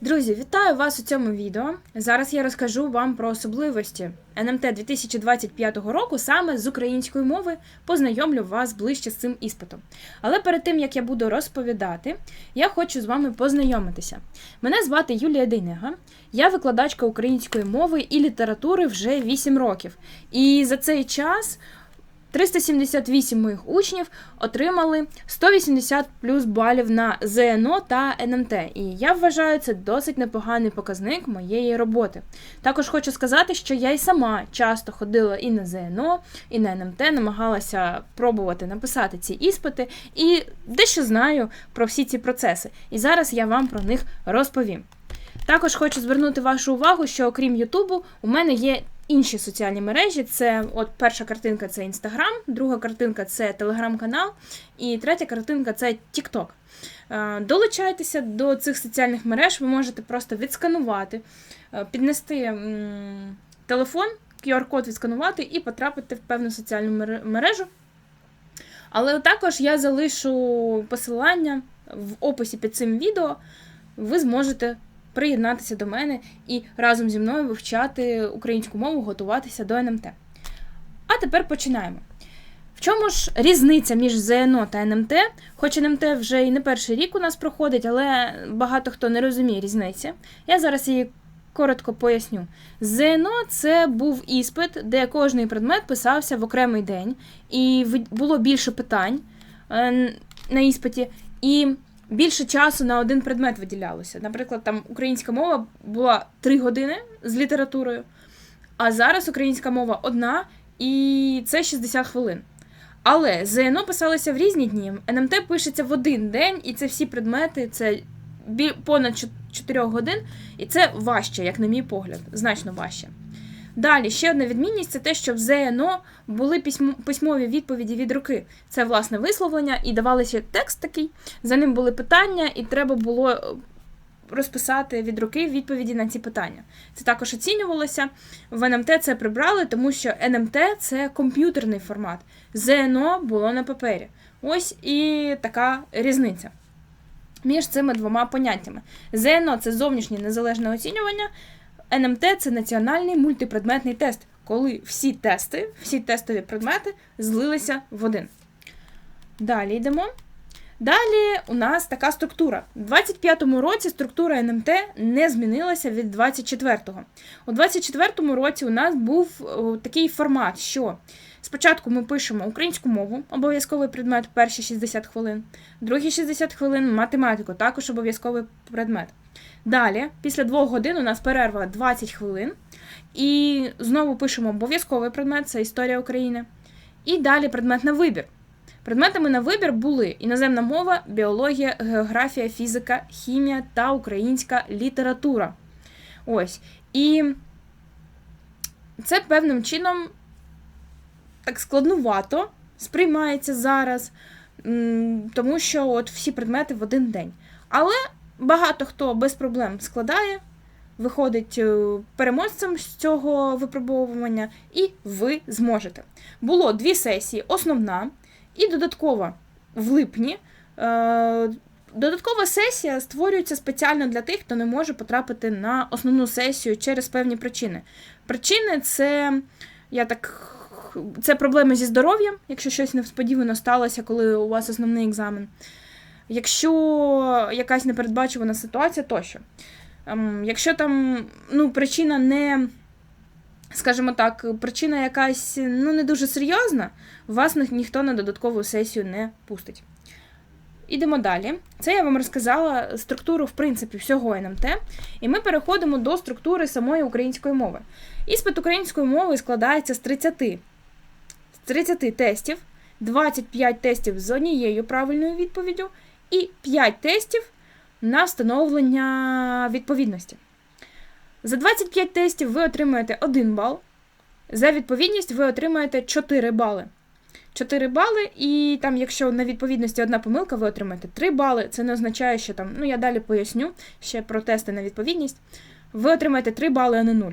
Друзі, вітаю вас у цьому відео. Зараз я розкажу вам про особливості НМТ 2025 року саме з української мови, познайомлю вас ближче з цим іспитом. Але перед тим як я буду розповідати, я хочу з вами познайомитися. Мене звати Юлія Дейнега, я викладачка української мови і літератури вже 8 років. І за цей час 378 моїх учнів отримали 180 плюс балів на ЗНО та НМТ. І я вважаю це досить непоганий показник моєї роботи. Також хочу сказати, що я й сама часто ходила і на ЗНО, і на НМТ, намагалася пробувати написати ці іспити, і дещо знаю про всі ці процеси. І зараз я вам про них розповім. Також хочу звернути вашу увагу, що окрім Ютубу, у мене є інші соціальні мережі. Це от перша картинка це Інстаграм, друга картинка це телеграм-канал, і третя картинка це Тікток. Долучайтеся до цих соціальних мереж, ви можете просто відсканувати, е, піднести телефон, QR-код відсканувати і потрапити в певну соціальну мережу. Але також я залишу посилання в описі під цим відео, ви зможете приєднатися до мене і разом зі мною вивчати українську мову, готуватися до НМТ. А тепер починаємо. В чому ж різниця між ЗНО та НМТ? Хоч НМТ вже і не перший рік у нас проходить, але багато хто не розуміє різниці. Я зараз її коротко поясню. ЗНО це був іспит, де кожний предмет писався в окремий день, і було більше питань е, на іспиті. І більше часу на один предмет виділялося. Наприклад, там українська мова була 3 години з літературою, а зараз українська мова одна, і це 60 хвилин. Але ЗНО писалося в різні дні. НМТ пишеться в один день, і це всі предмети, це понад 4 годин, і це важче, як на мій погляд, значно важче. Далі, ще одна відмінність це те, що в ЗНО були письмові відповіді від руки. Це власне висловлення, і давалося текст такий, за ним були питання, і треба було е, розписати від руки відповіді на ці питання. Це також оцінювалося. В НМТ це прибрали, тому що НМТ це комп'ютерний формат. ЗНО було на папері. Ось і така різниця. Між цими двома поняттями. ЗНО це зовнішнє незалежне оцінювання, НМТ це національний мультипредметний тест, коли всі тести, всі тестові предмети злилися в один. Далі йдемо. Далі у нас така структура. У 25-му році структура НМТ не змінилася від 24-го. У 24-му році у нас був такий формат, що спочатку ми пишемо українську мову, обов'язковий предмет перші 60 хвилин, другі 60 хвилин математику, також обов'язковий предмет. Далі, після двох годин у нас перерва 20 хвилин. І знову пишемо обов'язковий предмет це історія України. І далі предмет на вибір. Предметами на вибір були іноземна мова, біологія, географія, фізика, хімія та українська література. Ось. І це певним чином так складнувато сприймається зараз, тому що от всі предмети в один день. Але багато хто без проблем складає, виходить е, переможцем з цього випробовування, і ви зможете. Було дві сесії: основна і додаткова в липні. Е, додаткова сесія створюється спеціально для тих, хто не може потрапити на основну сесію через певні причини. Причини це я так, це проблеми зі здоров'ям, якщо щось несподівано сталося, коли у вас основний екзамен якщо якась непередбачувана ситуація, тощо. Ем, якщо там ну, причина не, скажімо так, причина якась ну, не дуже серйозна, вас ніхто на додаткову сесію не пустить. Ідемо далі. Це я вам розказала структуру, в принципі, всього НМТ, і ми переходимо до структури самої української мови. Іспит української мови складається з 30 з 30 тестів, 25 тестів з однією правильною відповіддю і 5 тестів на встановлення відповідності. За 25 тестів ви отримаєте 1 бал. За відповідність ви отримаєте 4 бали. 4 бали, і там, якщо на відповідності одна помилка, ви отримаєте 3 бали. Це не означає, що там, ну я далі поясню ще про тести на відповідність. Ви отримаєте 3 бали, а не 0.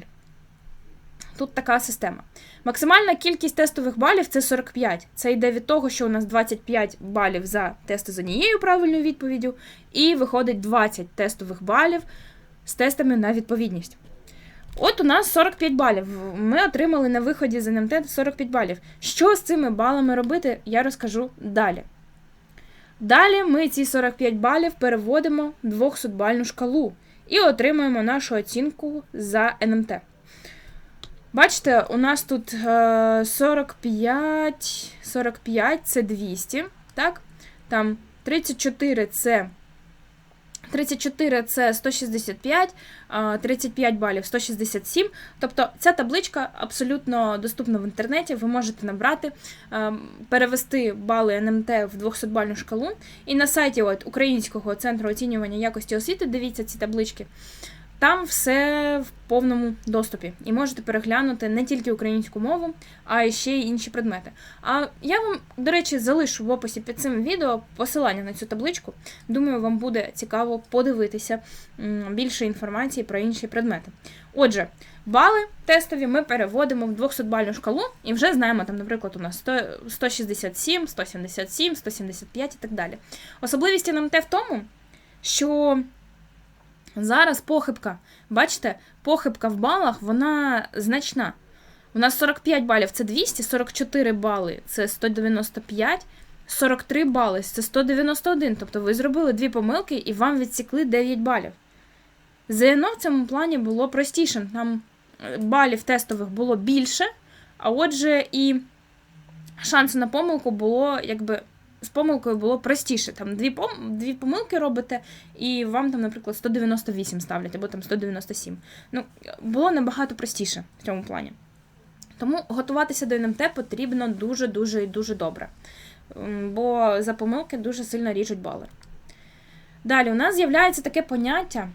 Тут така система. Максимальна кількість тестових балів це 45. Це йде від того, що у нас 25 балів за тести з однією правильною відповіддю, і виходить 20 тестових балів з тестами на відповідність. От у нас 45 балів. Ми отримали на виході з НМТ 45 балів. Що з цими балами робити, я розкажу далі. Далі ми ці 45 балів переводимо в 200-бальну шкалу і отримуємо нашу оцінку за НМТ. Бачите, у нас тут е, 45, 45 це 200, так? Там 34 це 34 це 165, 35 балів 167. Тобто ця табличка абсолютно доступна в інтернеті. Ви можете набрати, е, перевести бали НМТ в 200-бальну шкалу. І на сайті от, Українського центру оцінювання якості освіти, дивіться ці таблички. Там все в повному доступі, і можете переглянути не тільки українську мову, а й ще й інші предмети. А я вам, до речі, залишу в описі під цим відео посилання на цю табличку. Думаю, вам буде цікаво подивитися більше інформації про інші предмети. Отже, бали тестові ми переводимо в 200-бальну шкалу і вже знаємо, там, наприклад, у нас 100, 167, 177, 175 і так далі. Особливість НМТ в тому, що. Зараз похибка. Бачите, похибка в балах вона значна. У нас 45 балів це 200, 44 бали це 195, 43 бали це 191. Тобто ви зробили дві помилки і вам відсікли 9 балів. ЗНО в цьому плані було простіше. Там е, балів тестових було більше, а отже, і шанси на помилку було якби з помилкою було простіше. Там дві пом... дві помилки робите, і вам там, наприклад, 198 ставлять або там 197. Ну, було набагато простіше в цьому плані. Тому готуватися до НМТ потрібно дуже-дуже і дуже добре. Бо за помилки дуже сильно ріжуть бали. Далі, у нас з'являється таке поняття.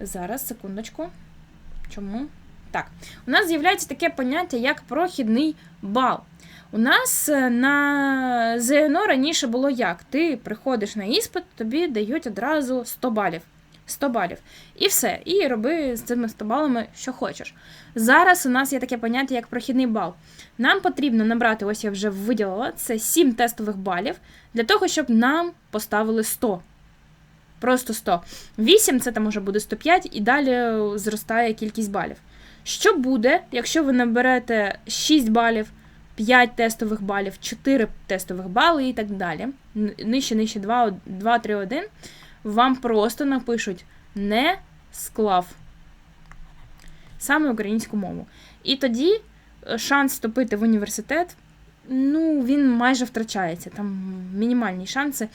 Зараз, секундочку. Чому? Так, у нас з'являється таке поняття, як прохідний бал. У нас е, на ЗНО раніше було як? Ти приходиш на іспит, тобі дають одразу 100 балів. 100 балів. І все. І роби з цими 100 балами, що хочеш. Зараз у нас є таке поняття, як прохідний бал. Нам потрібно набрати, ось я вже виділила, це 7 тестових балів для того, щоб нам поставили 100. Просто 100. 8 це там може буде 105, і далі зростає кількість балів. Що буде, якщо ви наберете 6 балів? 5 тестових балів, 4 тестових бали і так далі. Нижче, нижче 2, 2 3, 1. Вам просто напишуть не склав саме українську мову. І тоді е, шанс вступити в університет, ну, він майже втрачається. Там мінімальні шанси.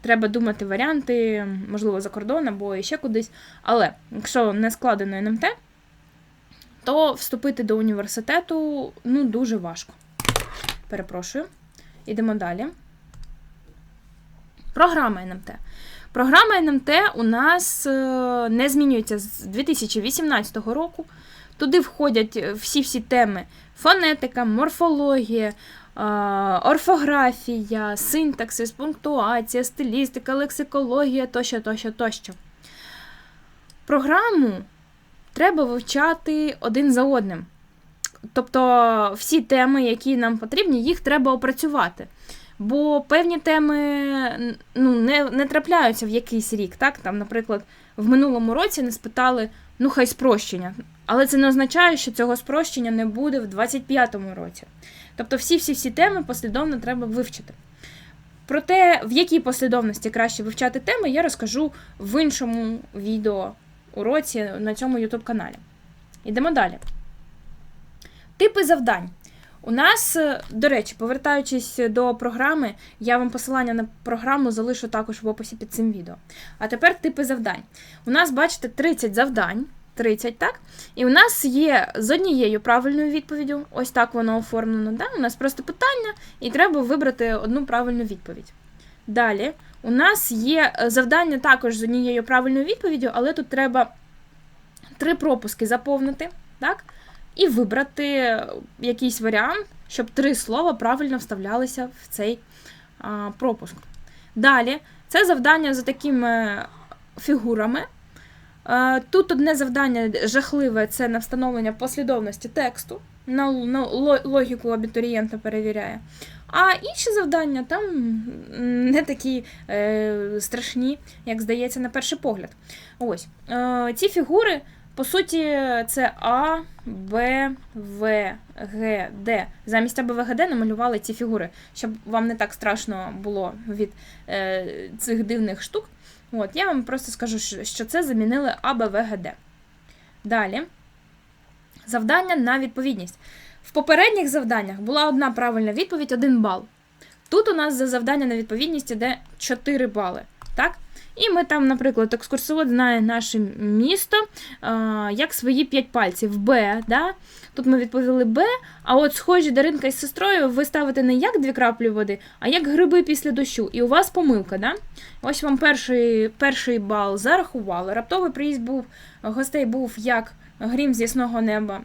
Треба думати варіанти, можливо, за кордон або ще кудись. Але якщо не складено НМТ, то вступити до університету ну, дуже важко. Перепрошую. Ідемо далі. Програма НМТ. Програма НМТ у нас е, не змінюється з 2018 року. Туди входять всі-всі теми: фонетика, морфологія, е, орфографія, синтаксис, пунктуація, стилістика, лексикологія тощо, тощо, тощо. Програму треба вивчати один за одним. Тобто всі теми, які нам потрібні, їх треба опрацювати. Бо певні теми ну, не не трапляються в якийсь рік. так? Там, Наприклад, в минулому році не спитали, ну хай спрощення. Але це не означає, що цього спрощення не буде в 25-му році. Тобто всі-всі-всі теми послідовно треба вивчити. Про те, в якій послідовності краще вивчати теми, я розкажу в іншому відео уроці на цьому YouTube каналі. Йдемо далі. Типи завдань. У нас, е, до речі, повертаючись до програми, я вам посилання на програму залишу також в описі під цим відео. А тепер типи завдань. У нас, бачите, 30 завдань. 30, так? І у нас є з однією правильною відповіддю, ось так воно оформлено. Да? У нас просто питання, і треба вибрати одну правильну відповідь. Далі, у нас є е, завдання також з однією правильною відповіддю, але тут треба три пропуски заповнити. так? і вибрати якийсь варіант, щоб три слова правильно вставлялися в цей а, пропуск. Далі, це завдання за такими фігурами. Тут одне завдання жахливе це на встановлення послідовності тексту, на логіку абітурієнта перевіряє. А інші завдання там не такі е, страшні, як здається, на перший погляд. Ось е, ці фігури, по суті, це А, Б, В, Г, Д. Замість А, Б, В, Г, Д намалювали ці фігури, щоб вам не так страшно було від е, цих дивних штук. От, я вам просто скажу, що це замінили А, Б, В, Г, Д. Далі. Завдання на відповідність. В попередніх завданнях була одна правильна відповідь, один бал. Тут у нас за завдання на відповідність іде 4 бали. Так? І ми там, наприклад, екскурсовод знає наше місто а, як свої 5 пальців. Б. Да? Тут ми відповіли Б, а от схожі Даринка із сестрою ви ставите не як дві краплі води, а як гриби після дощу. І у вас помилка. Да? Ось вам перший, перший бал зарахували. Раптовий приїзд був гостей був як грім з ясного неба.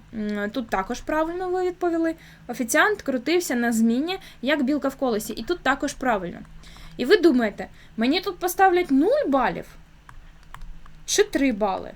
Тут також правильно ви відповіли. Офіціант крутився на зміні, як білка в колесі, і тут також правильно. І ви думаєте, мені тут поставлять 0 балів чи 3 бали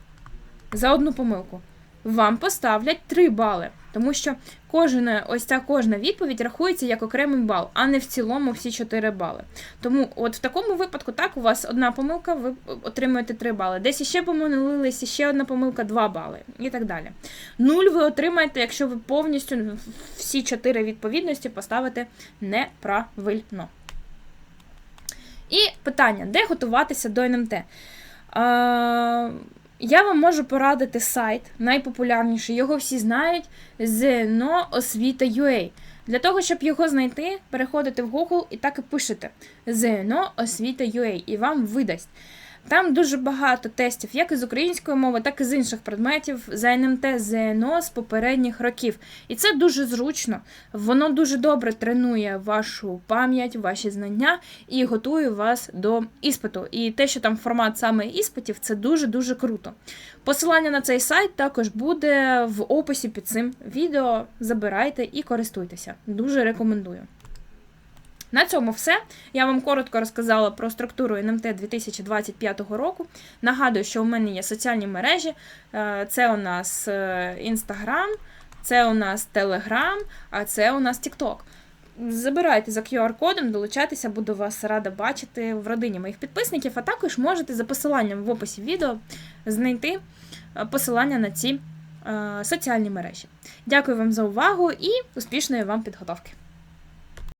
за одну помилку? Вам поставлять 3 бали, тому що кожна, ось ця кожна відповідь рахується як окремий бал, а не в цілому всі 4 бали. Тому от в такому випадку так, у вас одна помилка, ви отримуєте 3 бали. Десь іще помилились, ще одна помилка 2 бали і так далі. Нуль ви отримаєте, якщо ви повністю всі 4 відповідності поставите неправильно. І питання: де готуватися до НМТ? Е, я вам можу порадити сайт, найпопулярніший, його всі знають, znoosvita.ua. Для того, щоб його знайти, переходите в Google і так і пишете znoosvita.ua і вам видасть. Там дуже багато тестів, як із української мови, так і з інших предметів за НМТ ЗНО з попередніх років. І це дуже зручно. Воно дуже добре тренує вашу пам'ять, ваші знання і готує вас до іспиту. І те, що там формат саме іспитів, це дуже-дуже круто. Посилання на цей сайт також буде в описі під цим відео. Забирайте і користуйтеся. Дуже рекомендую. На цьому все. Я вам коротко розказала про структуру НМТ 2025 року. Нагадую, що у мене є соціальні мережі. Е, Це у нас Інстаграм, це у нас Телеграм, а це у нас Тікток. Забирайте за QR-кодом, долучайтеся, буду вас рада бачити в родині моїх підписників, а також можете за посиланням в описі відео знайти е, посилання на ці е, соціальні мережі. Дякую вам за увагу і успішної вам підготовки!